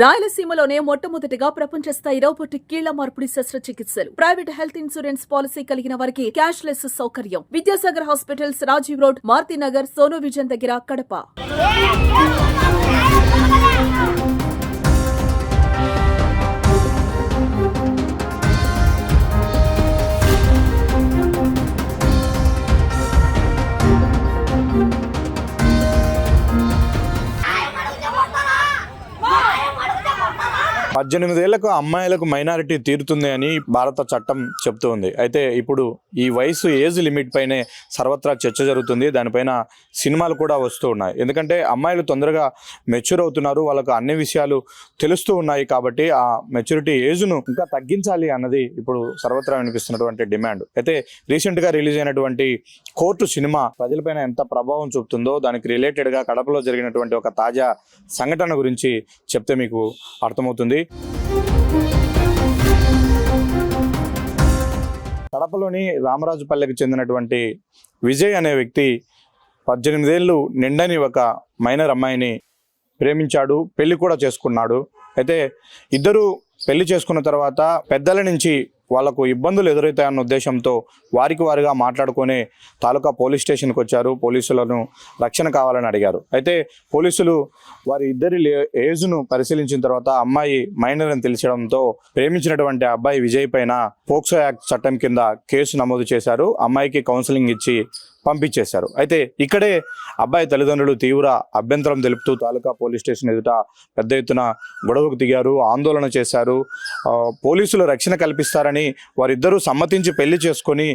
రాయలసీమలోనే మొట్టమొదటిగా ప్రపంచ స్థాయి రోబోటిక్ కీళ్ళ మార్పిడి శస్త్రచికిత్సలు. ప్రైవేట్ హెల్త్ ఇన్సూరెన్స్ పాలసీ కలిగిన వారికి క్యాష్ లెస్ సౌకర్యం. Vidyasagar hospitals Rajiv road Marutinagar Sonu vision దగ్గర కడప. పద్దెనిమిదేళ్ళకు అమ్మాయిలకు మైనారిటీ తీరుతుంది అని భారత చట్టం చెప్తూ ఉంది. అయితే ఇప్పుడు ఈ వయసు ఏజ్ లిమిట్ పైనే సర్వత్రా చర్చ జరుగుతుంది. దానిపైన సినిమాలు కూడా వస్తూ ఉన్నాయి. ఎందుకంటే అమ్మాయిలు తొందరగా మెచ్యూర్ అవుతున్నారు. వాళ్ళకు అన్ని విషయాలు తెలుస్తూ ఉన్నాయి కాబట్టి ఆ మెచ్యూరిటీ ఏజ్ను ఇంకా తగ్గించాలి అన్నది ఇప్పుడు సర్వత్రా వినిపిస్తున్నటువంటి డిమాండ్. అయితే రీసెంట్గా రిలీజ్ అయినటువంటి కోర్టు సినిమా ప్రజలపైన ఎంత ప్రభావం చూపుతుందో దానికి రిలేటెడ్గా కడపలో జరిగినటువంటి ఒక తాజా సంఘటన గురించి చెప్తే మీకు అర్థమవుతుంది. కడపలోని రామరాజుపల్లెకి చెందినటువంటి విజయ్ అనే వ్యక్తి పద్దెనిమిదేళ్ళు నిండని ఒక మైనర్ అమ్మాయిని ప్రేమించాడు పెళ్ళి కూడా చేసుకున్నాడు. అయితే ఇద్దరు పెళ్ళి చేసుకున్న తర్వాత పెద్దల నుంచి వాళ్ళకు ఇబ్బందులు ఎదురవుతాయన్న ఉద్దేశంతో వారికి వారిగా మాట్లాడుకొని తాలూకా పోలీస్ స్టేషన్కి వచ్చారు. పోలీసులను రక్షణ కావాలని అడిగారు. అయితే పోలీసులు వారి ఇద్దరి లే- ఏజ్ను పరిశీలించిన తర్వాత అమ్మాయి మైనర్ అని తెలిసడంతో ప్రేమించినటువంటి అబ్బాయి విజయ్ పైన పోక్సో యాక్ట్ చట్టం కింద కేసు నమోదు చేశారు. అమ్మాయికి కౌన్సిలింగ్ ఇచ్చి పంపించేశారు. అయితే ఇక్కడే అబ్బాయి తల్లిదండ్రులు తీవ్ర అభ్యంతరం తెలుపుతూ తాలూకా పోలీస్ స్టేషన్ ఎదుట పెద్ద ఎత్తున గొడవకు దిగారు ఆందోళన చేశారు. పోలీసులు రక్షణ కల్పిస్తారని వారిద్దరూ సమ్మతించి పెళ్ళి చేసుకొని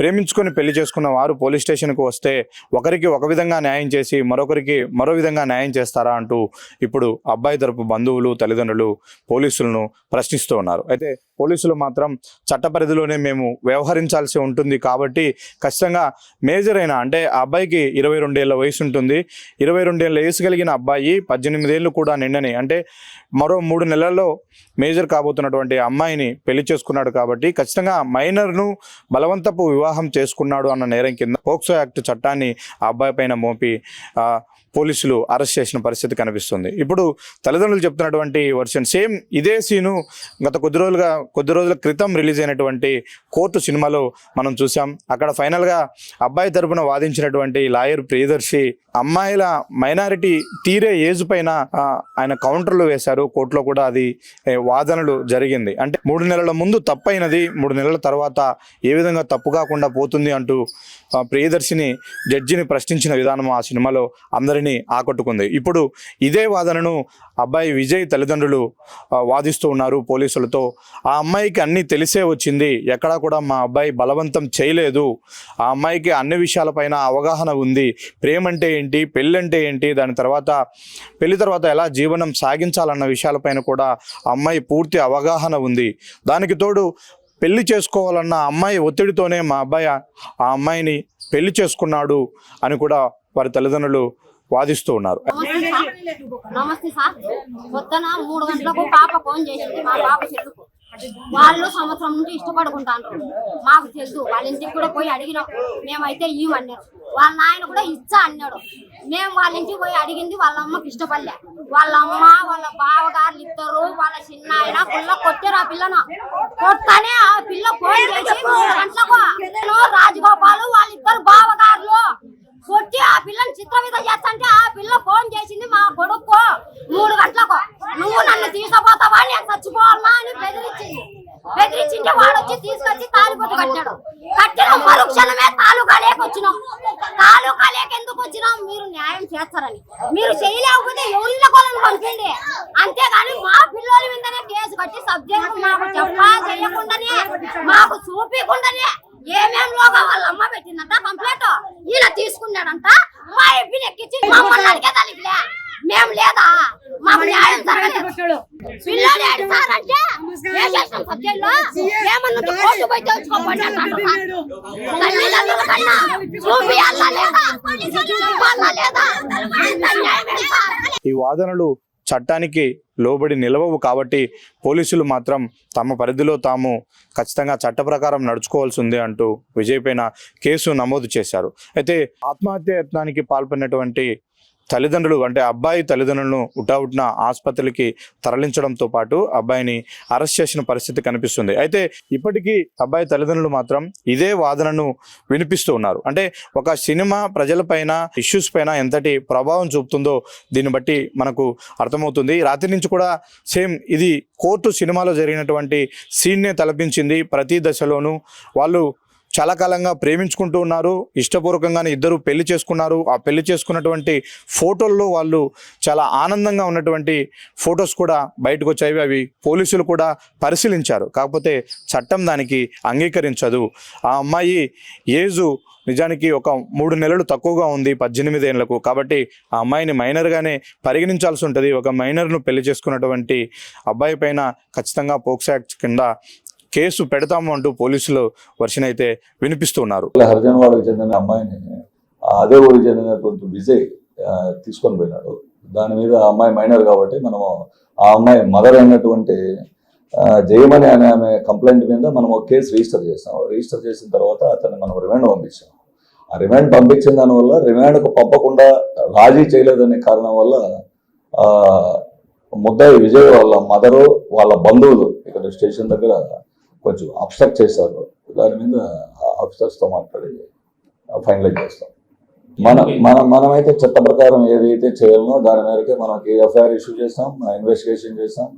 ప్రేమించుకొని పెళ్ళి చేసుకున్న వారు పోలీస్ స్టేషన్కు వస్తే ఒకరికి ఒక విధంగా న్యాయం చేసి మరొకరికి మరో విధంగా న్యాయం చేస్తారా అంటూ ఇప్పుడు అబ్బాయి తరపు బంధువులు తల్లిదండ్రులు పోలీసులను ప్రశ్నిస్తూ ఉన్నారు. అయితే పోలీసులు మాత్రం చట్ట పరిధిలోనే మేము వ్యవహరించాల్సి ఉంటుంది కాబట్టి ఖచ్చితంగా మేజర్ అయిన అంటే ఆ అబ్బాయికి ఇరవై రెండేళ్ళ వయసు ఉంటుంది. ఇరవై రెండేళ్ళ వయసు కలిగిన అబ్బాయి పద్దెనిమిదేళ్ళు కూడా నిండని అంటే మరో మూడు నెలల్లో మేజర్ కాబోతున్నటువంటి అమ్మాయిని పెళ్ళి చేసుకున్నాడు కాబట్టి ఖచ్చితంగా మైనర్ను బలవంతపు వివాహం చేసుకున్నాడు అన్న నేరం కింద పోక్సో యాక్ట్ చట్టాన్ని ఆ అబ్బాయి పైన మోపి పోలీసులు అరెస్ట్ చేసిన పరిస్థితి కనిపిస్తుంది. ఇప్పుడు తల్లిదండ్రులు చెప్తున్నటువంటి వర్షన్ సేమ్ ఇదే సీను గత కొద్ది రోజులుగా కొద్ది రోజుల క్రితం రిలీజ్ అయినటువంటి కోర్టు సినిమాలో మనం చూసాం అక్కడ ఫైనల్గా అబ్బాయి తరపున వాదించినటువంటి లాయర్ ప్రియదర్శి అమ్మాయిల మైనారిటీ తీరే ఏజ్ పైన ఆయన కౌంటర్లు వేశారు. కోర్టులో కూడా అది వాదనలు జరిగింది. అంటే మూడు నెలల ముందు తప్పైనది మూడు నెలల తర్వాత ఏ విధంగా తప్పు కాకుండా పోతుంది అంటూ ఆ, ప్రియదర్శిని జడ్జిని ప్రశ్నించిన విధానం ఆ సినిమాలో అందరినీ ఆకట్టుకుంది. ఇప్పుడు ఇదే వాదనను అబ్బాయి విజయ్ తల్లిదండ్రులు వాదిస్తూ ఉన్నారు పోలీసులతో. ఆ అమ్మాయికి అన్నీ తెలిసే వచ్చింది. ఎక్కడా కూడా మా అబ్బాయి బలవంతం చేయలేదు. ఆ అమ్మాయికి అన్ని విషయాలపైన అవగాహన ఉంది. ప్రేమంటే ఏంటి? ఏంటి పెళ్ళి అంటే ఏంటి దాని తర్వాత పెళ్ళి తర్వాత ఎలా జీవనం సాగించాలన్న విషయాలపైన కూడా ఆ అమ్మాయి పూర్తి అవగాహన ఉంది. దానికి తోడు పెళ్ళి చేసుకోవాలన్న అమ్మాయి ఒత్తిడితోనే మా అబ్బాయి ఆ అమ్మాయిని పెళ్ళి చేసుకున్నాడు అని కూడా వారి తల్లిదండ్రులు వాదిస్తూ ఉన్నారు. నమస్తే సార్. పొద్దున మూడు గంటలకు పాప ఫోన్ చేసింది. మా పాప చెల్లుకు వాళ్ళు సంవత్సరం నుండి ఇష్టపడుకుంటారు మాకు తెలుసు. వాళ్ళ ఇంటికి కూడా పోయి అడిగినాం. మేమైతే ఇవ్వన్నారు వాళ్ళ నాయన కూడా ఇచ్చా అన్నాడు. మేము వాళ్ళ ఇంటికి పోయి అడిగింది వాళ్ళ అమ్మకి ఇష్టపడలే. వాళ్ళ అమ్మ వాళ్ళ బావగారులు ఇద్దరు వాళ్ళ చిన్న ఆయన పిల్ల కొట్టారు ఆ పిల్లన. కొట్ట ఆ పిల్ల ఫోన్ చేసి మూడు గంటలకు నేను రాజగోపాలు వాళ్ళిద్దరు బావగారులు కొట్టి ఆ పిల్లని చిత్రవిధ చేస్తంటే ఆ పిల్ల ఫోన్ చేసింది మా కొడుకు మూడు గంటలకు నువ్వు నన్ను తీసుకుపోతావా నేను చచ్చిపోవాలా అని బెదిరించింది బెదిరించింటే వాడు వచ్చి తీసుకొచ్చి తాలిపొట్టు కట్టాడు కట్టిన కాలేకి వచ్చినాం. కాలు కాలేకి ఎందుకు వచ్చినాం? మీరు న్యాయం చేస్తారని. మీరు చేయలేకపోతే ఎవరిళ్ళ కొలను పంపండి అంతేగాని మా పిల్లల మీదనే కేసు కట్టి సబ్జెక్ట్ మాకు చెప్పా చేయకుండానే మాకు చూపించకుండానే ఏమేం లోగా వాళ్ళ అమ్మ పెట్టిందంట కంప్లైంట్ ఈయన తీసుకున్నాడంట. మా ఎప్పిని ఎక్కించి మమ్మల్ని అడిగే తల్లికిలే మేము లేదా మాకు న్యాయం పిల్లలు సబ్జెక్ట్లో? ఏమన్నా కోర్టు పోయి. తల్లిదండ్రుల కన్నా? చూపియాలా లేదా? లేదా? ఈ వాదనలు చట్టానికి లోబడి నిలవవు కాబట్టి పోలీసులు మాత్రం తమ పరిధిలో తాము ఖచ్చితంగా చట్ట ప్రకారం నడుచుకోవాల్సి ఉంది అంటూ విజయ్ పైన కేసు నమోదు చేశారు. అయితే ఆత్మహత్య యత్నానికి పాల్పడినటువంటి తల్లిదండ్రులు అంటే అబ్బాయి తల్లిదండ్రులను ఉటావుటిన ఆసుపత్రికి తరలించడంతో పాటు అబ్బాయిని అరెస్ట్ చేసిన పరిస్థితి కనిపిస్తుంది. అయితే ఇప్పటికీ అబ్బాయి తల్లిదండ్రులు మాత్రం ఇదే వాదనను వినిపిస్తూ ఉన్నారు. అంటే ఒక సినిమా ప్రజలపైన ఇష్యూస్ పైన ఎంతటి ప్రభావం చూపుతుందో దీన్ని బట్టి మనకు అర్థమవుతుంది. రాత్రి నుంచి కూడా సేమ్ ఇది కోర్టు సినిమాలో జరిగినటువంటి సీన్నే తలపించింది. ప్రతి దశలోనూ వాళ్ళు చాలా కాలంగా ప్రేమించుకుంటూ ఉన్నారు. ఇష్టపూర్వకంగానే ఇద్దరు పెళ్ళి చేసుకున్నారు. ఆ పెళ్ళి చేసుకున్నటువంటి ఫోటోల్లో వాళ్ళు చాలా ఆనందంగా ఉన్నటువంటి ఫొటోస్ కూడా బయటకు వచ్చాయి. అవి పోలీసులు కూడా పరిశీలించారు. కాకపోతే చట్టం దానికి అంగీకరించదు. ఆ అమ్మాయి ఏజు నిజానికి ఒక మూడు నెలలు తక్కువగా ఉంది పద్దెనిమిది ఏళ్ళకు కాబట్టి ఆ అమ్మాయిని మైనర్గానే పరిగణించాల్సి ఉంటుంది. ఒక మైనర్ను పెళ్ళి చేసుకున్నటువంటి అబ్బాయి పైన ఖచ్చితంగా పోక్సాక్ట్ కింద కేసు పెడతాము అంటూ పోలీసులు వర్షన్ అయితే వినిపిస్తున్నారు హరిజన్ వాళ్ళకి చెందిన అమ్మాయిని అదే ఊరికి చెందినటువంటి విజయ్ తీసుకొని పోయినాడు. దాని మీద ఆ అమ్మాయి మైనర్ కాబట్టి మనము ఆ అమ్మాయి మదర్ అయినటువంటి ఆ, జయమణి అనే ఆమె కంప్లైంట్ మీద మనం ఒక కేసు రిజిస్టర్ చేసాం రిజిస్టర్ చేసిన తర్వాత అతన్ని మనం రిమాండ్ పంపించాం ఆ రిమాండ్ పంపించిన దానివల్ల రిమాండ్కు పంపకుండా రాజీ చేయలేదనే కారణం వల్ల ముద్దాయి విజయ్ వాళ్ళ మదరు వాళ్ళ బంధువులు ఇక్కడ స్టేషన్ దగ్గర కొంచెం అబ్స్ట్రక్ట్ చేశారు. దాని మీద ఆఫీసర్స్తో మాట్లాడి ఫైనలైజ్ చేస్తాం. మన మన మనమైతే చట్ట ప్రకారం ఏదైతే చేయాలనో దాని మేరకే మనకి ఎఫ్ఐఆర్ ఇష్యూ చేస్తాం ఇన్వెస్టిగేషన్ చేస్తాం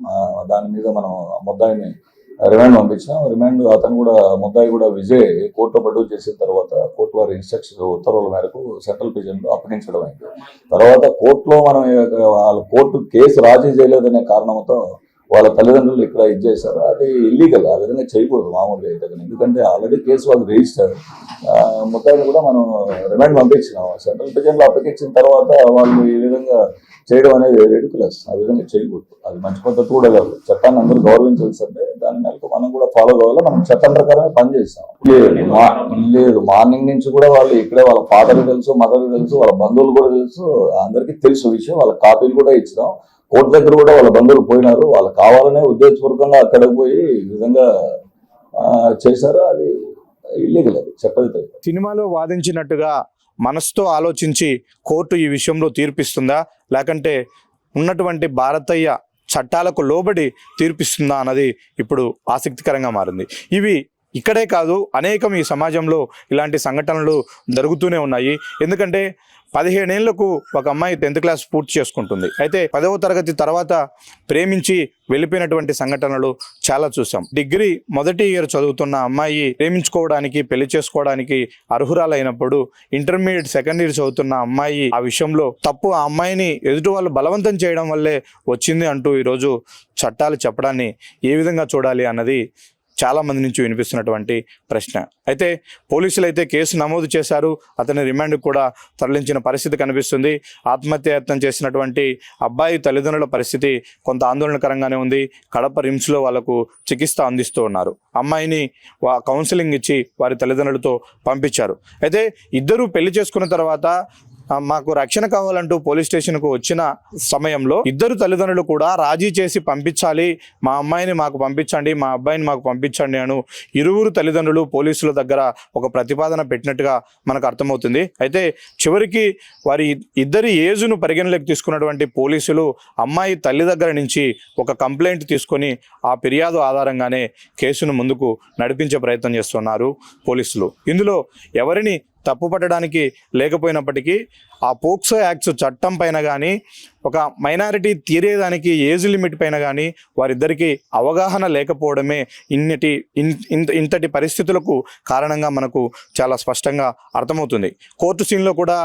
దాని మీద మనం ముద్దాయిని రిమాండ్ పంపించాం. రిమాండ్ అతను కూడా ముద్దాయి కూడా విజయ్ కోర్టులో ప్రొడ్యూస్ చేసిన తర్వాత కోర్టు వారి ఇన్స్ట్రక్షన్ ఉత్తర్వుల మేరకు సెంట్రల్ ప్రిజన్లో అప్పగించడం అయింది. తర్వాత కోర్టులో మనం వాళ్ళ కోర్టు కేసు రాజీ చేయలేదనే కారణంతో వాళ్ళ తల్లిదండ్రులు ఇక్కడ ఇది చేశారు? అది ఇల్లీగల్ ఆ విధంగా చేయకూడదు మామూలుగా అయితే. ఎందుకంటే ఆల్రెడీ కేసు వాళ్ళు రిజిస్టర్ మొత్తాన్ని కూడా మనం రిమాండ్ పంపించినాం. సెంట్రల్ ప్రిజన్లో అప్పగించిన తర్వాత వాళ్ళు ఈ విధంగా చేయడం అనేది రెడ్యుకులస్ ఆ విధంగా చేయకూడదు. అది మంచి పద్ధతి కూడా కాదు. చట్టాన్ని అందరూ గౌరవించాల్సిందే. దాని మేరకు మనం కూడా ఫాలో కావాలి? మనం చట్టం ప్రకారమే పనిచేస్తాం లేదు లేదు మార్నింగ్ నుంచి కూడా వాళ్ళు ఇక్కడే వాళ్ళ ఫాదర్ తెలుసు మదర్ తెలుసు వాళ్ళ బంధువులు కూడా తెలుసు. అందరికీ తెలుసు విషయం. వాళ్ళ కాపీలు కూడా ఇచ్చినాం. కోర్టు దగ్గర కూడా వాళ్ళ బంధువులు పోయినారు. వాళ్ళు కావాలనే ఉద్దేశపూర్వకంగా అక్కడ పోయి ఈ విధంగా చేశారు. అది ఇల్లీగల్ అది చట్టవిత సినిమాలో వాదించినట్టుగా మనసుతో ఆలోచించి కోర్టు ఈ విషయంలో తీర్పిస్తుందా? లేకంటే ఉన్నటువంటి భారతీయ చట్టాలకు లోబడి తీర్పిస్తుందా? అన్నది ఇప్పుడు ఆసక్తికరంగా మారింది. ఇవి ఇక్కడే కాదు అనేకం ఈ సమాజంలో ఇలాంటి సంఘటనలు జరుగుతూనే ఉన్నాయి. ఎందుకంటే పదిహేనేళ్ళకు ఒక అమ్మాయి టెన్త్ క్లాస్ పూర్తి చేసుకుంటుంది. అయితే పదవ తరగతి తర్వాత ప్రేమించి వెళ్ళిపోయినటువంటి సంఘటనలు చాలా చూసాం. డిగ్రీ మొదటి ఇయర్ చదువుతున్న అమ్మాయి ప్రేమించుకోవడానికి పెళ్ళి చేసుకోవడానికి అర్హురాలైనప్పుడు ఇంటర్మీడియట్ సెకండ్ ఇయర్ చదువుతున్న అమ్మాయి ఆ విషయంలో తప్పు ఆ అమ్మాయిని ఎదుటి వాళ్ళు బలవంతం చేయడం వల్లే వచ్చింది అంటూ ఈరోజు చట్టాలు చెప్పడాన్ని ఏ విధంగా చూడాలి అన్నది చాలా మంది నుంచి వినిపిస్తున్నటువంటి ప్రశ్న. అయితే పోలీసులు అయితే కేసు నమోదు చేశారు. అతని రిమాండ్ కూడా తరలించిన పరిస్థితి కనిపిస్తుంది. ఆత్మహత్యాయత్నం చేసినటువంటి అబ్బాయి తల్లిదండ్రుల పరిస్థితి కొంత ఆందోళనకరంగానే ఉంది. కడప రిమ్స్లో వాళ్ళకు చికిత్స అందిస్తూ ఉన్నారు. అమ్మాయిని వా కౌన్సిలింగ్ ఇచ్చి వారి తల్లిదండ్రులతో పంపించారు. అయితే ఇద్దరు పెళ్ళి చేసుకున్న తర్వాత మాకు రక్షణ కావాలంటూ పోలీస్ స్టేషన్కు వచ్చిన సమయంలో ఇద్దరు తల్లిదండ్రులు కూడా రాజీ చేసి పంపించాలి మా అమ్మాయిని మాకు పంపించండి మా అబ్బాయిని మాకు పంపించండి అను ఇరువురు తల్లిదండ్రులు పోలీసుల దగ్గర ఒక ప్రతిపాదన పెట్టినట్టుగా మనకు అర్థమవుతుంది. అయితే చివరికి వారి ఇద్దరి ఏజును పరిగణలోకి తీసుకున్నటువంటి పోలీసులు అమ్మాయి తల్లి దగ్గర నుంచి ఒక కంప్లైంట్ తీసుకొని ఆ ఫిర్యాదు ఆధారంగానే కేసును ముందుకు నడిపించే ప్రయత్నం చేస్తున్నారు పోలీసులు. ఇందులో ఎవరిని తప్పుపట్టడానికి లేకపోయినప్పటికీ ఆ పోక్సో యాక్ట్స్ చట్టం పైన కానీ ఒక మైనారిటీ తీరేదానికి ఏజ్ లిమిట్ పైన కానీ వారిద్దరికీ అవగాహన లేకపోవడమే ఇన్నిటి ఇన్- ఇంత ఇంతటి పరిస్థితులకు కారణంగా మనకు చాలా స్పష్టంగా అర్థమవుతుంది. కోర్టు సీన్లో కూడా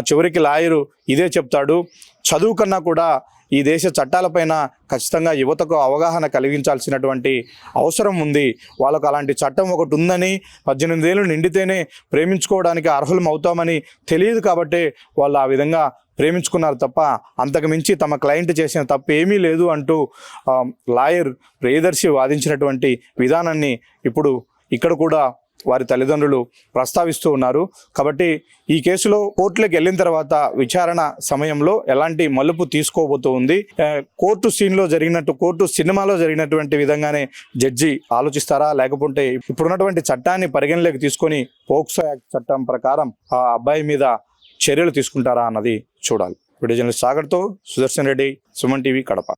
చివరికి లాయరు ఇదే చెప్తాడు. చదువు కన్నా కూడా ఈ దేశ చట్టాలపైన ఖచ్చితంగా యువతకు అవగాహన కలిగించాల్సినటువంటి అవసరం ఉంది. వాళ్ళకు అలాంటి చట్టం ఒకటి ఉందని పద్దెనిమిది ఏళ్ళు నిండితేనే ప్రేమించుకోవడానికి అర్హులం అవుతామని తెలియదు కాబట్టే వాళ్ళు ఆ విధంగా ప్రేమించుకున్నారు తప్ప అంతకుమించి తమ క్లయింట్ చేసిన తప్పు ఏమీ లేదు అంటూ లాయర్ ప్రియదర్శి వాదించినటువంటి విధానాన్ని ఇప్పుడు ఇక్కడ కూడా వారి తల్లిదండ్రులు ప్రస్తావిస్తూ ఉన్నారు. కాబట్టి ఈ కేసులో కోర్టులోకి వెళ్ళిన తర్వాత విచారణ సమయంలో ఎలాంటి మలుపు తీసుకోబోతుంది కోర్టు సీన్లో జరిగినట్టు కోర్టు సినిమాలో జరిగినటువంటి విధంగానే జడ్జి ఆలోచిస్తారా? లేకపోతే ఇప్పుడున్నటువంటి చట్టాన్ని పరిగణలోకి తీసుకొని పోక్సో యాక్ట్ చట్టం ప్రకారం ఆ అబ్బాయి మీద చర్యలు తీసుకుంటారా అన్నది చూడాలి. వీడియో జర్నలిస్ట్ సాగర్తో సుదర్శన్ రెడ్డి సుమన్ టీవీ కడప.